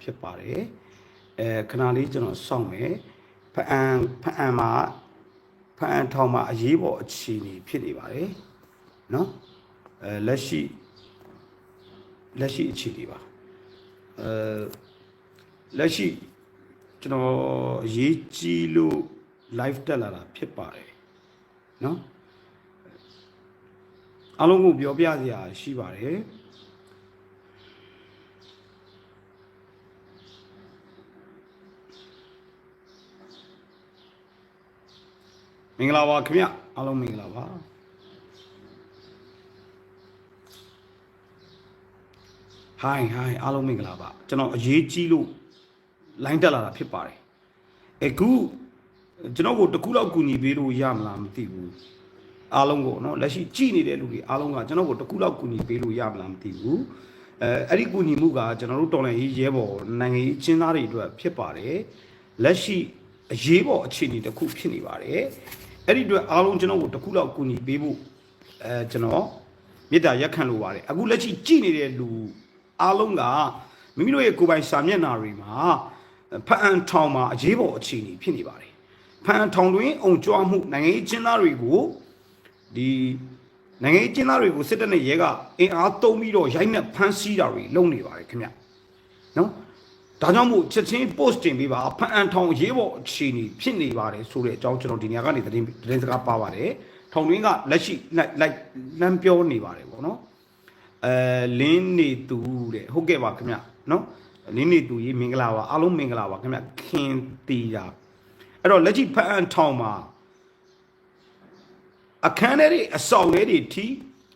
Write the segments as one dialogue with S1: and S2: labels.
S1: ဖြစ်ပါတယ်အဲခဏလေးကျွန်တော်စောင့်မယ်ဖအံဖအံမှာဖအံထောင်မှာအရေးပေါ်အခြေအနေဖြစ်နေပါတယ်နော်အဲလက်ရှိလက်ရှိအခြေအနေပါအဲလက်ရှိကျွန်တော်အရေးကြီးလို့ live တက်လာတာဖြစ်ပါတယ်နော်အားလုံးကိုပြောပြစရာရှိပါတယ် င်္ဂလာပါခင်ဗျအားလုံးမင်္ဂလာပါဟိုင်းဟိုင်းအားလုံးမင်္ဂလာပါကျွန်တော်အရေးကြီးလို့လိုင်းတက်လာတာဖြစ်ပါတယ်အခုကျွန်တော်ကိုတခုလောက်ကူညီပေးလို့ရမလားမသိဘူးအားလုံးကိုနော်လက်ရှိကြည်နေတဲ့လူတွေအားလုံးကကျွန်တော်ကိုတခုလောက်ကူညီပေးလို့ရမလားမသိဘူးအဲအဲ့ဒီကူညီမှုကကျွန်တော်တို့တော်လှန်ရေးရဲဘော်နိုင်ငံရေးအကျဉ်းသားတွေအတွက်ဖြစ်ပါတယ်လက်ရှိအရေးပေါ်အခြေအနေတစ်ခုဖြစ်နေပါတယ် အဲ့ဒီအတွက်အားလုံးကျွန်တော်ကိုတစ်ခုလောက်ကူညီပေးဖို့အဲကျွန်တော်မေတ္တာရက်ခံလိုပါတယ်အခုလက်ရှိကြည်နေတဲ့လူအားလုံးကမိမိတို့ရဲ့ကိုယ်ပိုင်စာမျက်နှာတွေမှာဖအံထောင်မှာအရေးပေါ်အခြေအနေဖြစ်နေပါတယ်ဖအံထောင်တွင်အုံကြွားမှုနိုင်ငံရေးအချင်းသားတွေကိုဒီနိုင်ငံရေးကျင်းသားတွေကိုစစ်တပ်နဲ့ရဲကအင်အားသုံးပြီးတော့ရိုက်နှက်ဖမ်းဆီးတာတွေလုပ်နေပါတယ်ခင်ဗျနော် ဒါကြောင့်မို့ချက်ချင်း post တင်ပေးပါဖန်အန်ထောင်ရေးပေါ်အခြေအနေဖြစ်နေပါတယ်ဆိုတဲ့အကြောင်းကျွန်တော်ဒီနေရာကနေသတင်းသတင်းစကားပါပါတယ်ထောင်တွင်းကလက်ရှိလိုက်လိုက်လမ်းပြောနေပါတယ်ပေါ့နော်အဲလင်းနေသူတဲ့ဟုတ်ကဲ့ပါခင်ဗျနော်လင်းနေသူကြီးမင်္ဂလာပါအားလုံးမင်္ဂလာပါခင်ဗျခင်တီတာအဲ့တော့လက်ရှိဖန်အန်ထောင်မှာအခန်းထဲတွေအဆောင်ထဲတွေထိ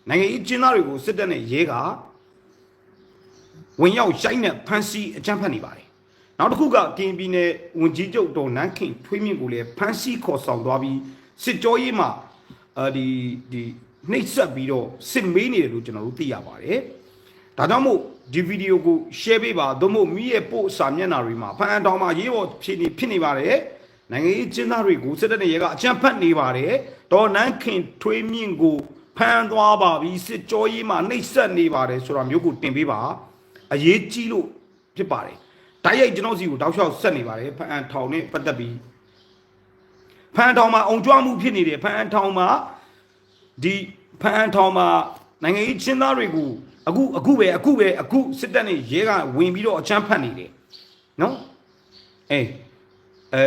S1: နိုင်ငံရေးကျင်းသားတွေကိုစစ်တပ်နဲ့ရဲက ဝင်ရောက်ရိုက်နှက်ဖမ်းဆီးအကြမ်းဖက်နေပါတယ်။နောက်တစ်ခုကကင်ပြည်နယ်ဝန်ကြီးချုပ်တော်နန်းခင်ထွေးမြင့်ကိုလည်းဖမ်းဆီးခေါ်ဆောင်သွားပြီးစစ်ကြောရေးမှာအဲဒီဒီနှိပ်စက်ပြီးတော့စစ်မေးနေတယ်လို့ကျွန်တော်တို့သိရပါတယ်။ဒါကြောင့်မို့ဒီဗီဒီယိုကို share ပေးပါသို့မဟုတ်မိရဲ့ပို့စာမျက်နှာတွေမှာဖန်အတောင်မှာရေးပေါ်ဖြစ်နေဖြစ်နေပါတယ်။နိုင်ငံရေးကျင်းသားတွေကိုစစ်တပ်နဲ့ရဲကအကြမ်းဖက်နေပါတယ်။ဒေါ်နန်းခင်ထွေးမြင့်ကိုဖမ်းသွားပါပြီစစ်ကြောရေးမှာနှိပ်စက်နေပါတယ်ဆိုတာမျိုးကိုတင်ပေးပါ။ အရေးကြီးလို့ဖြစ်ပါတယ်။တိုက်ရိုက်ကျွန်တော်စီကိုတောက်လျှောက်ဆက်နေပါတယ်ဖန်ထောင်နဲ့ပတ်သက်ပြီးဖန်ထောင်မှာအုံကြွမှုဖြစ်နေတယ်ဖန်ထောင်မှာဒီဖန်ထောင်မှာနိုင်ငံရေးချင်းသားတွေကိုအခုအခုပဲအခုပဲအခုစစ်တပ်နဲ့ရဲကဝင်ပြီးတော့အချမ်းဖတ်နေတယ်နော်အေးအဲ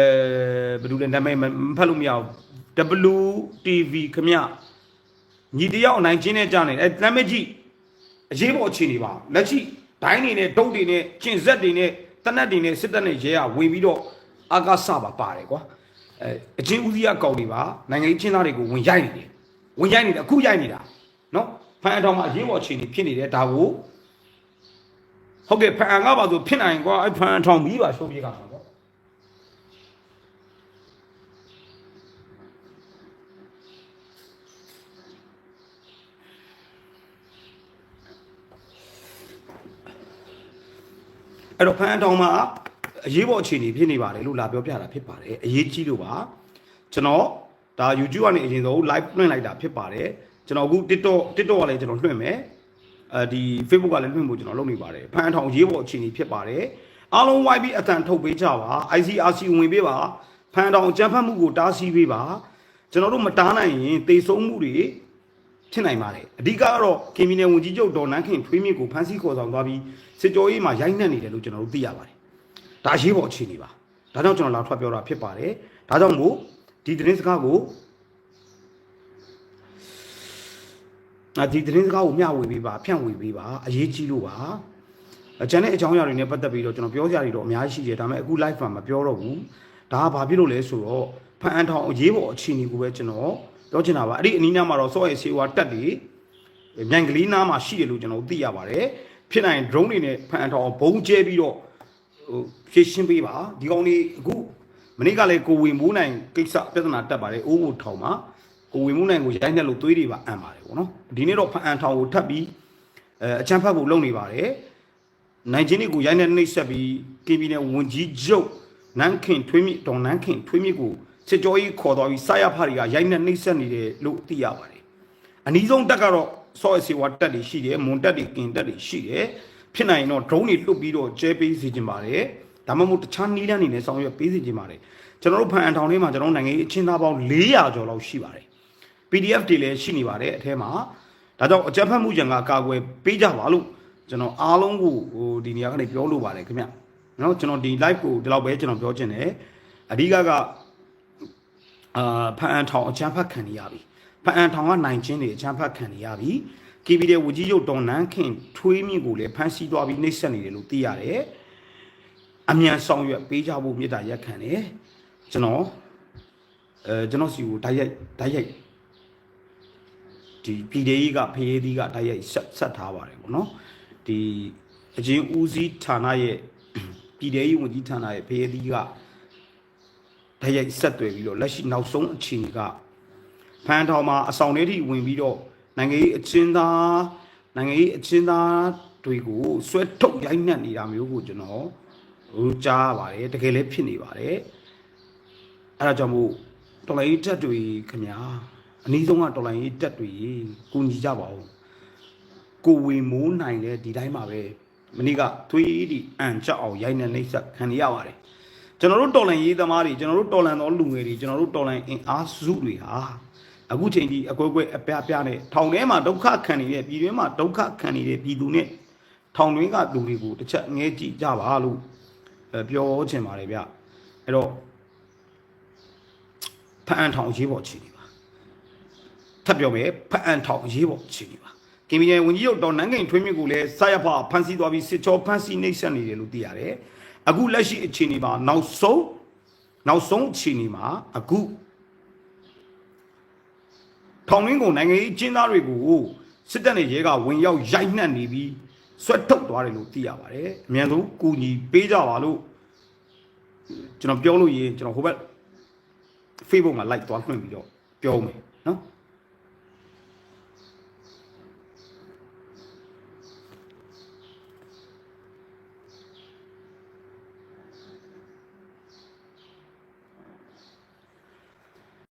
S1: ဘယ်လိုလဲနာမည်မဖတ်လို့မရဘူး WTV ခမညီတယောက်အနိုင်ချင်းနဲ့ကြားနေအဲနာမည်ကြီးအရေးပေါ်အခြေအနေပါလက်ရှိ ဒိုင်းနေနဲ့ဒုတ်တွေနဲ့ကျင်ဆက်တွေနဲ့တနက်တွေနဲ့စစ်တပ်နဲ့ရဲကဝင်ပြီးတော့အာကာစပါပါတယ်ကွာအဲအချင်းဦးစီးရကောက်တွေပါနိုင်ငံရေးချင်းသားတွေကိုဝင်ရိုက်နေတယ်ဝင်ရိုက်နေတယ်အခုရိုက်နေတာနော်ဖန်အထောင်မှာအရေးပေါ်အခြေအနေဖြစ်နေတယ်ဒါကိုဟုတ်ကဲ့ဖန်အကပါဆိုဖြစ်နိုင်ကွာအဲဖန်အထောင်ပြီးပါရှိုးပြေးကမှာပေါ့ အဲ့တော့ဖန်အထောင်မှာအရေးပေါ်အခြေအနေဖြစ်နေပါတယ်လို့လာပြောပြတာဖြစ်ပါတယ်အရေးကြီးလို့ပါကျွန်တော်ဒါ YouTube ကနေအရင်ဆုံး live လွှင့်လိုက်တာဖြစ်ပါတယ်ကျွန်တော်အခု TikTok TikTok ကလည်းကျွန်တော်လွှင့်မယ်အဲဒီ Facebook ကလည်းလွှင့်ဖို့ကျွန်တော်လုပ်နေပါတယ်ဖန်အထောင်ရေးပေါ်အခြေအနေဖြစ်ပါတယ်အားလုံး YB အတန်ထုတ်ပေးကြပါ ICRC ဝင်ပေးပါဖန်အထောင်ကြမ်းဖက်မှုကိုတားဆီးပေးပါကျွန်တော်တို့မတားနိုင်ရင်တေဆုံးမှုတွေ ဖြစ်နိုင်ပါတယ်အဓိကကတော့ကင်မီနယ်ဝန်ကြီးချုပ်ဒေါ်နန်းခင်ထွေးမြင့်ကိုဖမ်းဆီးခေါ်ဆောင်သွားပြီးစစ်ကြောရေးမှာရိုက်နှက်နေတယ်လို့ကျွန်တော်တို့သိရပါတယ်ဒါရေးပေါ်အခြေအနေပါဒါကြောင့်ကျွန်တော်လာထွက်ပြောတာဖြစ်ပါတယ်ဒါကြောင့်မို့ဒီသတင်းစကားကိုအဒီသတင်းစကားကိုမျှဝေပေးပါဖြန့်ဝေပေးပါအရေးကြီးလို့ပါအကျန်တဲ့အကြောင်းအရာတွေနဲ့ပတ်သက်ပြီးတော့ကျွန်တော်ပြောကြရတော့အများကြီးရှိတယ်ဒါပေမဲ့အခု live မှာမပြောတော့ဘူးဒါကဘာဖြစ်လို့လဲဆိုတော့ဖန်အန်ထောင်အရေးပေါ်အခြေအနေကိုပဲကျွန်တော် ပြောချင်တာပါအဲ့ဒီအနီးနားမှာတော့စောရဲဆေးဝါတက်တွေမြိုင်ကလေးနားမှာရှိတယ်လို့ကျွန်တော်သိရပါတယ်ဖြစ်နိုင် drone တွေနဲ့ဖန်အန်ထောင်ဘုံကျဲပြီးတော့ဟိုဖြည့်ရှင်းပေးပါဒီကောင်လေးအခုမနေ့ကလည်းကိုဝင်မိုးနိုင်ကိစ္စပြဿနာတက်ပါတယ်အိုးဘိုထောင်မှာကိုဝင်မိုးနိုင်ကိုရိုက်နှက်လို့သွေးတွေပါအံပါတယ်ပေါ့နော်ဒီနေ့တော့ဖန်အန်ထောင်ကိုထပ်ပြီးအဲအချမ်းဖတ်ဖို့လုပ်နေပါတယ်နိုင်ချင်းတွေကိုရိုက်နှက်နှိပ်ဆက်ပြီး KB နဲ့ဝန်ကြီးချုပ်နန်းခင်ထွေးမြင့်ဒေါ်နန်းခင်ထွေးမြင့်ကို စစ်ကြောရေးခေါ်တော်ပြီးစာရဖတွေကရိုက်နှက်နှိပ်ဆက်နေတယ်လို့သိရပါတယ်အနည်းဆုံးတက်ကတော့စောရစီဝါတက်တွေရှိတယ်မွန်တက်တွေကင်တက်တွေရှိတယ်ဖြစ်နိုင်ရင်တော့ drone တွေလွတ်ပြီးတော့ကျဲပေးစီခြင်းပါတယ်ဒါမှမဟုတ်တခြားနည်းလမ်းတွေနဲ့ဆောင်ရွက်ပေးစီခြင်းပါတယ်ကျွန်တော်တို့ဖန်အထောင်ထဲမှာကျွန်တော်နိုင်ငံရေးအချင်းသားပေါင်း400ကျော်လောက်ရှိပါတယ် PDF တွေလည်းရှိနေပါတယ်အထဲမှာဒါကြောင့်အကြမ်းဖက်မှုကြံကကာကွယ်ပေးကြပါလို့ကျွန်တော်အားလုံးကိုဟိုဒီနေရာကနေပြောလို့ပါတယ်ခင်ဗျနော်ကျွန်တော်ဒီ live ကိုဒီလောက်ပဲကျွန်တော်ပြောချင်တယ်အဓိကက အာဖန်အထောင်အကြမ်းဖက်ခံနေရပြီဖန်အထောင်ကနိုင်ချင်းတွေအကြမ်းဖက်ခံနေရပြီ KB တဲ့ဝကြီးရုပ်တော်နန်းခင်ထွေးမြင့်ကိုလည်းဖမ်းဆီးသွားပြီးနှိပ်စက်နေတယ်လို့သိရတယ်အမြန်ဆောင်ရွက်ပေးကြဖို့မြေတားရက်ခံတယ်ကျွန်တော်အဲကျွန်တော်စီကိုဓာတ်ရိုက်ဓာတ်ရိုက်ဒီပြည်ဒေကြီးကဖေးသေးကဓာတ်ရိုက်ဆက်ဆက်ထားပါတယ်ပေါ့နော်ဒီအချင်းဦးစီးဌာနရဲ့ပြည်ဒေကြီးဝန်ကြီးဌာနရဲ့ဖေးသေးကဓာ တ်ရိုက်ဆက်သွယ်ပြီးတော့လက်ရှိနောက်ဆုံးအခြေအနေကဖန်ထောင်မှာအဆောင်လေးထိဝင်ပြီးတော့နိုင်ငံရေးအချင်းသားနိုင်ငံရေးအချင်းသားတွေကိုဆွဲထုတ်ရိုက်နှက်နေတာမျိုးကိုကျွန်တော်ဟိုကြားရပါတယ်တကယ်လည်းဖြစ်နေပါတယ်အဲ့ဒါကြောင့်မို့တော်လိုင်းတက်တွေခင်ဗျာအနည်းဆုံးကတော်လိုင်းတက်တွေကိုညီကြပါဦးကိုဝေမိုးနိုင်တဲ့ဒီတိုင်းမှာပဲမနေ့ကသွေးဒီအန်ချက်အောင်ရိုက်နှက်နှိပ်စက်ခံရပါတယ် ကျွန်တော်တို့တော်လန်ရေးသမားတွေကျွန်တော်တို့တော်လန်သောလူငယ်တွေကျွန်တော်တို့တော်လန်အင်အားစုတွေဟာအခုချိန်ကြီးအကွဲကွဲအပြားပြားနဲ့ထောင်ထဲမှာဒုက္ခခံနေတဲ့ပြည်တွင်းမှာဒုက္ခခံနေတဲ့ပြည်သူနဲ့ထောင်တွင်းကလူတွေကိုတစ်ချက်ငဲကြည့်ကြပါလို့အဲပြောချင်ပါတယ်ဗျအဲ့တော့ဖအန်ထောင်ရေးပေါ်ချီနေပါထပ်ပြောမယ်ဖအန်ထောင်ရေးပေါ်ချီနေပါကင်မီရဲ့ဝန်ကြီးချုပ်ဒေါ်နန်းကိန်ထွေးမြင့်ကိုလည်းဆရာဖဖန်ဆီးသွားပြီးစစ်ချောဖန်ဆီးနှိပ်စက်နေတယ်လို့သိရတယ် အခုလက်ရှိအခြေအနေမှာနောက်ဆုံးနောက်ဆုံးအခြေအနေမှာအခုထောင်ရင်းကိုနိုင်ငံရေးကျင်းသားတွေကိုစစ်တပ်နဲ့ရဲကဝင်ရောက်ရိုက်နှက်နေပြီးဆွတ်ထုတ်သွားတယ်လို့သိရပါတယ်အမြန်ဆုံးကူညီပေးကြပါလို့ကျွန်တော်ပြောလို့ရင်ကျွန်တော်ဟိုဘက် Facebook မှာ like သွားလွှင့်ပြီးတော့ပြောမယ်နော်